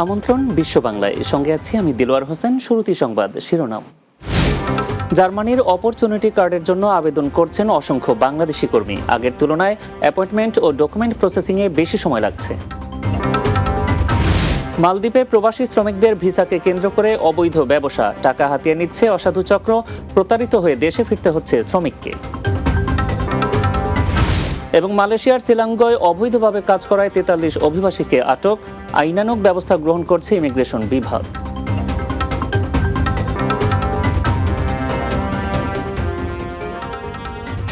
আমন্ত্রণ বিশ্ব বাংলায় সঙ্গে আছি আমি দিলওয়ার হোসেন শুরুতি সংবাদ শিরোনাম। জার্মানির অপরচুনিটি কার্ডের জন্য আবেদন করছেন অসংখ্য বাংলাদেশি কর্মী। আগের তুলনায় অ্যাপয়েন্টমেন্ট ও ডকুমেন্ট প্রসেসিংয়ে বেশি সময় লাগছে। মালদ্বীপে প্রবাসী শ্রমিকদের ভিসাকে কেন্দ্র করে অবৈধ ব্যবসা। টাকা হাতিয়ে নিচ্ছে অসাধু চক্র। প্রতারিত হয়ে দেশে ফিরতে হচ্ছে শ্রমিককে। এবং মালয়েশিয়ার সিলাঙ্গয় অবৈধভাবে কাজ করায় তেতাল্লিশ অভিবাসীকে আটক। আইনানুগ ব্যবস্থা গ্রহণ করছে ইমিগ্রেশন বিভাগ।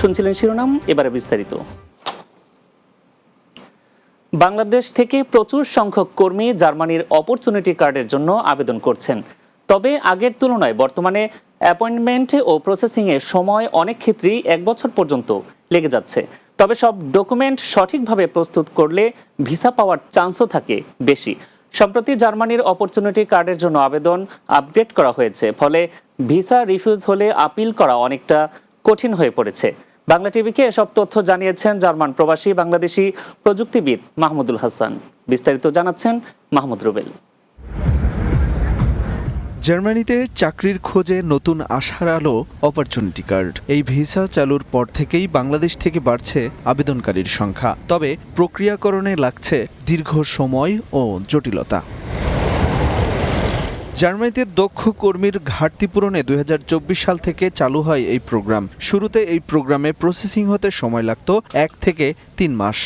শুনছিলেন শিরোনাম, এবারে বিস্তারিত। বাংলাদেশ থেকে প্রচুর সংখ্যক কর্মী জার্মানির অপরচুনিটি কার্ডের জন্য আবেদন করছেন। তবে আগের তুলনায় বর্তমানে অ্যাপয়েন্টমেন্ট ও প্রসেসিংয়ে সময় অনেক ক্ষেত্রেই এক বছর পর্যন্ত লেগে যাচ্ছে। তবে সব ডকুমেন্ট সঠিকভাবে প্রস্তুত করলে ভিসা পাওয়ার চান্সও থাকে বেশি। সম্প্রতি জার্মানির অপরচুনিটি কার্ডের জন্য আবেদন আপডেট করা হয়েছে, ফলে ভিসা রিফিউজ হলে আপিল করা অনেকটা কঠিন হয়ে পড়েছে। বাংলা টিভিকে এসব তথ্য জানিয়েছেন জার্মান প্রবাসী বাংলাদেশি প্রযুক্তিবিদ মাহমুদুল হাসান। বিস্তারিত জানাচ্ছেন মাহমুদ রুবেল। জার্মানিতে চাকরির খোঁজে নতুন আশার আলো অপরচুনিটি কার্ড এই ভিসা চালুর পর থেকেই বাংলাদেশ থেকে বাড়ছে আবেদনকারীর সংখ্যা। তবে প্রক্রিয়াকরণে লাগছে দীর্ঘ সময় ও জটিলতা। জার্মানিতে দক্ষ কর্মীর ঘাটতি পূরণে দুই হাজার চব্বিশ সাল থেকে চালু হয় এই প্রোগ্রাম। শুরুতে এই প্রোগ্রামে প্রসেসিং হতে সময় লাগত এক থেকে তিন মাস।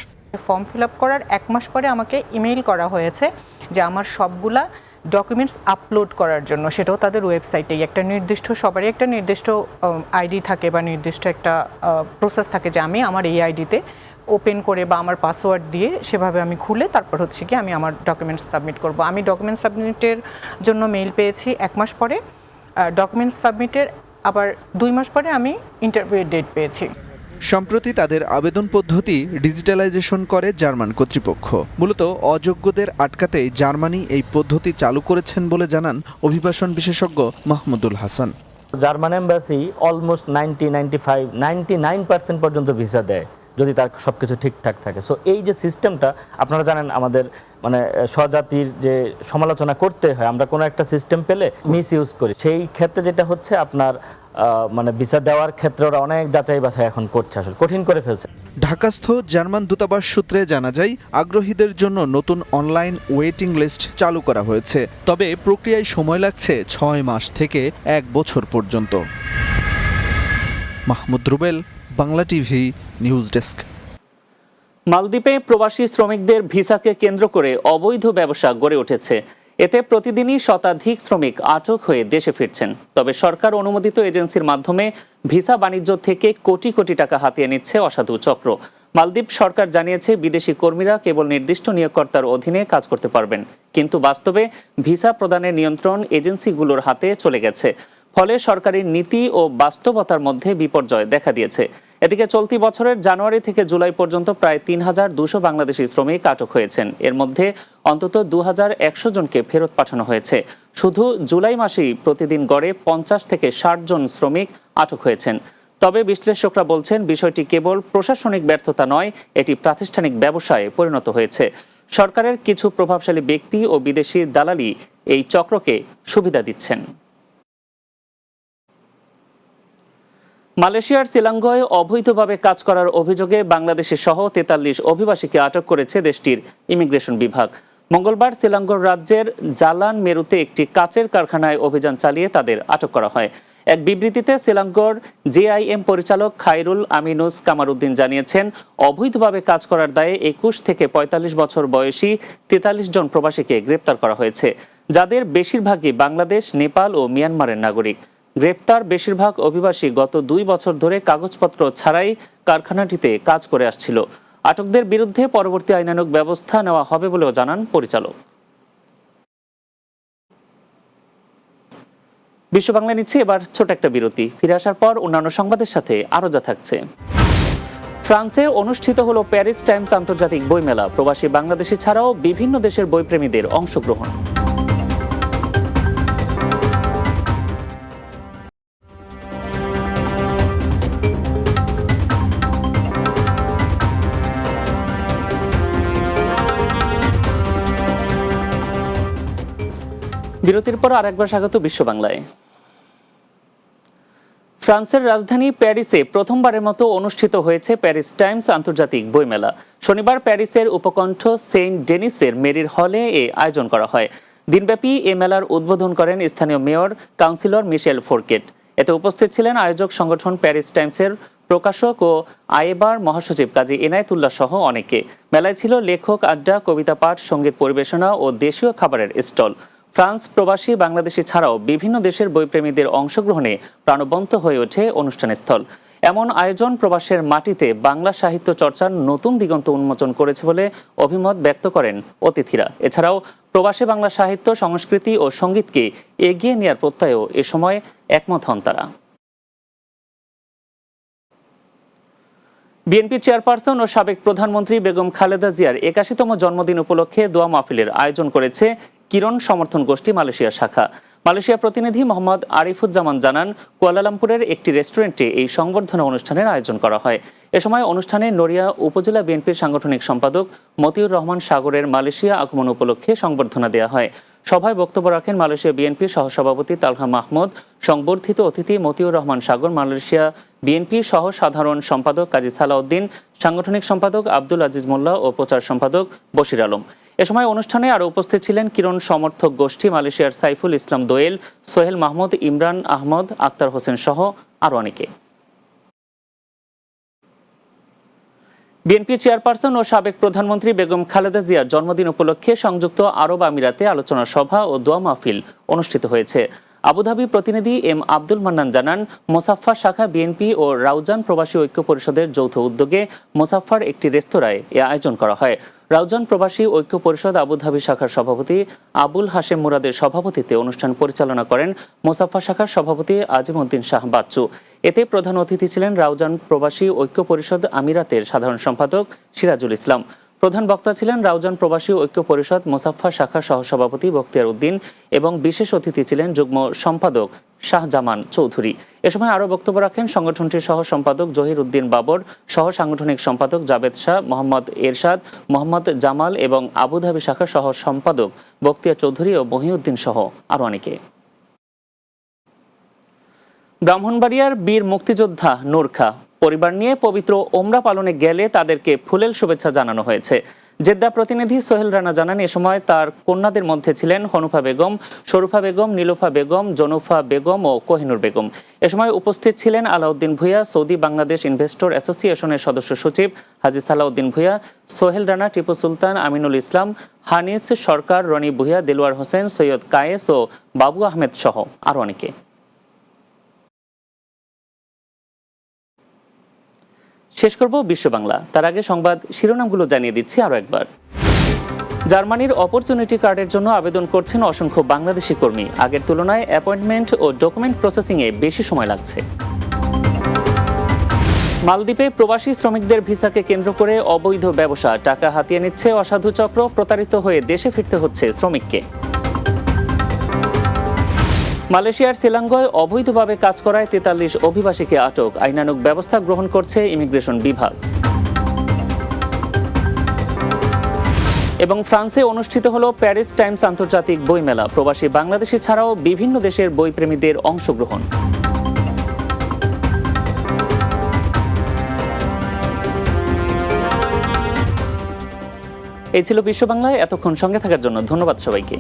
ফর্ম ফিল আপ করার এক মাস পরে আমাকে ইমেইল করা হয়েছে যে আমার সবগুলা ডকুমেন্টস আপলোড করার জন্য, সেটাও তাদের ওয়েবসাইটেই একটা নির্দিষ্ট, সবারই একটা নির্দিষ্ট আইডি থাকে বা নির্দিষ্ট একটা প্রসেস থাকে যে আমি আমার এই আইডিতে ওপেন করে বা আমার পাসওয়ার্ড দিয়ে সেভাবে আমি খুলে তারপর হচ্ছে কি আমি আমার ডকুমেন্টস সাবমিট করব। আমি ডকুমেন্ট সাবমিটের জন্য মেইল পেয়েছি এক মাস পরে ডকুমেন্টস সাবমিটের আবার দুই মাস পরে আমি ইন্টারভিউ ডেট পেয়েছি। সম্প্রতি তাদের আবেদন পদ্ধতি ডিজিটালাইজেশন করে জার্মান কর্তৃপক্ষ। মূলত অযোগ্যদের আটকাতেই জার্মানি এই পদ্ধতি চালু করেছেন বলে জানান অভিবাসন বিশেষজ্ঞ Mahmudul Hasan. German embassy almost ninety ninety five, ninety nine percent পর্যন্ত ভিসা দেয় যদি তার সব কিছু ঠিকঠাক থাকে। সো এই যে সিস্টেমটা, আপনারা জানেন আমাদের মানে স্বজাতির যে সমালোচনা করতে হয়, আমরা কোনো একটা সিস্টেম পেলে মিস ইউজ করি। সেই ক্ষেত্রে যেটা হচ্ছে, আপনার মানে ভিসা দেওয়ার ক্ষেত্রে ওরা অনেক যাচাই বাছাই এখন করছে আসলে কঠিন করে ফেলছে। ঢাকাস্থ জার্মান দূতাবাস সূত্রে জানা যায় আগ্রহীদের জন্য নতুন অনলাইন ওয়েটিং লিস্ট চালু করা হয়েছে। তবে প্রক্রিয়ায় সময় লাগছে ছয় মাস থেকে এক বছর পর্যন্ত। Mahmud Rubel Bangla TV news desk. মালদ্বীপে প্রবাসী শ্রমিকদের ভিসাকে কেন্দ্র করে অবৈধ ব্যবসা গড়ে উঠেছে। এতে প্রতিদিনই শতাধিক শ্রমিক আটক হয়ে দেশে ফিরছেন। তবে সরকার অনুমোদিত এজেন্সির মাধ্যমে ভিসা বাণিজ্য থেকে কোটি কোটি টাকা হাতিয়ে নিচ্ছে অসাধু চক্র। মালদ্বীপ সরকার জানিয়েছে বিদেশি কর্মীরা কেবল নির্দিষ্ট নিয়োগকর্তার অধীনে কাজ করতে পারবেন। কিন্তু বাস্তবে ভিসা প্রদানের নিয়ন্ত্রণ এজেন্সিগুলোর হাতে চলে গেছে। ফলে সরকারি নীতি ও বাস্তবতার মধ্যে বিপর্যয় দেখা দিয়েছে। এদিকে চলতি বছরের জানুয়ারি থেকে জুলাই পর্যন্ত প্রায় তিন হাজার দুশো বাংলাদেশি শ্রমিক আটক হয়েছেন। এর মধ্যে অন্তত দু হাজার একশো জনকে ফেরত পাঠানো হয়েছে। শুধু জুলাই মাসেই প্রতিদিন গড়ে পঞ্চাশ থেকে ষাট জন শ্রমিক আটক হয়েছেন। তবে বিশ্লেষকরা বলছেন, বিষয়টি কেবল প্রশাসনিক ব্যর্থতা নয়, এটি প্রাতিষ্ঠানিক ব্যবসায় পরিণত হয়েছে। সরকারের কিছু প্রভাবশালী ব্যক্তি ও বিদেশি দালালি এই চক্রকে সুবিধা দিচ্ছেন। মালয়েশিয়ার সিলাঙ্গয় অবৈধভাবে কাজ করার অভিযোগে বাংলাদেশের সহ তেতাল্লিশ অভিবাসীকে আটক করেছে দেশটির ইমিগ্রেশন বিভাগ। মঙ্গলবার সিলাঙ্গর রাজ্যের জালান মেরুতে একটি কাচের কারখানায় অভিযান চালিয়ে তাদের আটক করা হয়। এক বিবৃতিতে সিলাঙ্গর জেআইএম পরিচালক খাইরুল আমিনুস কামারুদ্দিন জানিয়েছেন, অবৈধভাবে কাজ করার দায়ে একুশ থেকে পঁয়তাল্লিশ বছর বয়সী তেতাল্লিশ জন প্রবাসীকে গ্রেপ্তার করা হয়েছে, যাদের বেশিরভাগই বাংলাদেশ, নেপাল ও মিয়ানমারের নাগরিক। গ্রেপ্তার বেশিরভাগ অভিবাসী গত দুই বছর ধরে কাগজপত্র ছাড়াই কারখানাটিতে কাজ করে আসছিল। আটকদের বিরুদ্ধে পরবর্তী আইনানুগ ব্যবস্থা নেওয়া হবে বলেও জানান পরিচালক। বিশ্ব বাংলা নিচ্ছে এবার ছোট একটা বিরতি। ফিরে আসার পর অন্যান্য সংবাদের সাথে আরও যা থাকছে। ফ্রান্সে অনুষ্ঠিত হলো প্যারিস টাইমস আন্তর্জাতিক বইমেলা। প্রবাসী বাংলাদেশি ছাড়াও বিভিন্ন দেশের বইপ্রেমীদের অংশগ্রহণ। বিরতির পর আরেকবার স্বাগত বিশ্ব বাংলায় ফ্রান্সের রাজধানী প্যারিসে প্রথমবারের মতো অনুষ্ঠিত হয়েছে প্যারিস টাইমস আন্তর্জাতিক বইমেলা। শনিবার প্যারিসের উপকণ্ঠ সেন্ট ডেনিসের মেরির হলে এ আয়োজন করা হয়। দিনব্যাপী এ মেলার উদ্বোধন করেন স্থানীয় মেয়র, কাউন্সিলর মিশেল ফোরকেট। এতে উপস্থিত ছিলেন আয়োজক সংগঠন প্যারিস টাইমসের প্রকাশক ও আয়েবার মহাসচিব কাজী এনায়েতুল্লাহ সহ অনেকে। মেলায় ছিল লেখক, আড্ডা, কবিতা পাঠ, সংগীত পরিবেশনা ও দেশীয় খাবারের স্টল। ফ্রান্স প্রবাসী বাংলাদেশি ছাড়াও বিভিন্ন দেশের বইপ্রেমীদের অংশগ্রহণে প্রাণবন্ত হয়ে ওঠে অনুষ্ঠানস্থল। এমন আয়োজন প্রবাসের মাটিতে বাংলা সাহিত্য চর্চার নতুন দিগন্ত উন্মোচন করেছে বলে অভিমত ব্যক্ত করেন অতিথিরা। এছাড়াও প্রবাসী বাংলা সাহিত্য, সংস্কৃতি ও সঙ্গীতকে এগিয়ে নেওয়ার প্রত্যয়েও এ সময় একমত হন তারা। বিএনপি চেয়ারপারসন ও সাবেক প্রধানমন্ত্রী বেগম খালেদা জিয়ার একাশিতম জন্মদিন উপলক্ষে দোয়া মাহফিলের আয়োজন করেছে কিরণ সমর্থন গোষ্ঠী মালয়েশিয়া শাখা। মালয়েশিয়া প্রতিনিধি মোহাম্মদ আরিফুজ্জামান জানান, কুয়ালালামপুরের একটি রেস্টুরেন্টে এই সংবর্ধনা অনুষ্ঠানের আয়োজন করা হয়। এ সময় অনুষ্ঠানে নড়িয়া উপজেলা বিএনপির সাংগঠনিক সম্পাদক মতিউর রহমান সাগরের মালয়েশিয়া আগমন উপলক্ষে সংবর্ধনা দেওয়া হয়। সভায় বক্তব্য রাখেন মালয়েশিয়া বিএনপির সহসভাপতি তালহা মাহমুদ, সংবর্ধিত অতিথি মতিউর রহমান সাগর, মালয়েশিয়া বিএনপি সহ সাধারণ সম্পাদক কাজী সালাউদ্দিন, সাংগঠনিক সম্পাদক আব্দুল আজিজ মোল্লা ও প্রচার সম্পাদক বশির আলম। এ সময় অনুষ্ঠানে আরও উপস্থিত ছিলেন কিরণ সমর্থক গোষ্ঠী মালয়েশিয়ার সাইফুল ইসলাম দোয়েল, সোহেল মাহমুদ, ইমরান আহমদ, আক্তার হোসেন সহ আরও অনেকে। বিএনপি চেয়ারপারসন ও সাবেক প্রধানমন্ত্রী বেগম খালেদা জিয়ার জন্মদিন উপলক্ষে সংযুক্ত আরব আমিরাতে আলোচনা সভা ও দোয়া মাহফিল অনুষ্ঠিত হয়েছে। আবুধাবি প্রতিনিধি এম আব্দুল মান্নান জানান, মোসাফফা শাখা বিএনপি ও রাউজান প্রবাসী ঐক্য পরিষদের যৌথ উদ্যোগে মোসাফফার একটি রেস্তোরাঁয় এ আয়োজন করা হয়। রাউজান প্রবাসী ঐক্য পরিষদ আবুধাবি শাখার সভাপতি আবুল হাশেম মুরাদের সভাপতিত্বে অনুষ্ঠান পরিচালনা করেন মোসাফফা শাখার সভাপতি আজিমউদ্দিন শাহ বাচ্চু। এতে প্রধান অতিথি ছিলেন রাউজান প্রবাসী ঐক্য পরিষদ আমিরাতের সাধারণ সম্পাদক সিরাজুল ইসলাম। প্রধান বক্তা ছিলেন রাউজান প্রবাসী ঐক্য পরিষদ মোসাফফা শাখা সহসভাপতি বখতিয়ার উদ্দিন এবং বিশেষ অতিথি ছিলেন যুগ্ম সম্পাদক শাহজামান চৌধুরী। এ সময় আরও বক্তব্য রাখেন সংগঠনটির সহ সম্পাদক জহির উদ্দিন বাবর সহ সাংগঠনিক সম্পাদক জাবেদ শাহ, মোহাম্মদ এরশাদ, মোহাম্মদ জামাল এবং আবুধাবি শাখা সহ সম্পাদক বক্তিয়া চৌধুরী ও মহিউদ্দিন সহ আরও অনেকে। ব্রাহ্মণবাড়িয়ার বীর মুক্তিযোদ্ধা নূরখা, পরিবার নিয়ে পবিত্র ওমরা পালনে গেলে তাদেরকে ফুলেল শুভেচ্ছা জানানো হয়েছে। জেদ্দা প্রতিনিধি সোহেল রানা জানান, এ সময় তার কন্যাদের মধ্যে ছিলেন হনুফা বেগম, শরুফা বেগম, নীলুফা বেগম, জনুফা বেগম ও কোহিনুর বেগম। এ সময় উপস্থিত ছিলেন আলাউদ্দিন ভুইয়া, সৌদি বাংলাদেশ ইনভেস্টর অ্যাসোসিয়েশনের সদস্য সচিব হাজি সালাউদ্দিন ভুইয়া, সোহেল রানা, টিপু সুলতান, আমিনুল ইসলাম, হানিস সরকার, রনি ভুইয়া, দেলোয়ার হোসেন, সৈয়দ কায়েস ও বাবু আহমেদ সহ আরও অনেকে। শেষ করব বিশ্ব বাংলা। তার আগে সংবাদ শিরোনামগুলো জানিয়ে দিচ্ছি আরও একবার। জার্মানির অপরচুনিটি কার্ডের জন্য আবেদন করছেন অসংখ্য বাংলাদেশি কর্মী। আগের তুলনায় অ্যাপয়েন্টমেন্ট ও ডকুমেন্ট প্রসেসিংয়ে বেশি সময় লাগছে। মালদ্বীপে প্রবাসী শ্রমিকদের ভিসাকে কেন্দ্র করে অবৈধ ব্যবসা। টাকা হাতিয়ে নিচ্ছে অসাধু চক্র। প্রতারিত হয়ে দেশে ফিরতে হচ্ছে শ্রমিককে। মালয়েশিয়ার সিলাঙ্গয় অবৈধভাবে কাজ করায় তেতাল্লিশ অভিবাসীকে আটক। আইনানুক ব্যবস্থা গ্রহণ করছে ইমিগ্রেশন বিভাগ। এবং ফ্রান্সে অনুষ্ঠিত হলো প্যারিস টাইমস আন্তর্জাতিক বইমেলা। প্রবাসী বাংলাদেশি ছাড়াও বিভিন্ন দেশের বইপ্রেমীদের অংশগ্রহণ। এই ছিল বিশ্ব বাংলায় এতক্ষণ সঙ্গে থাকার জন্য ধন্যবাদ সবাইকে।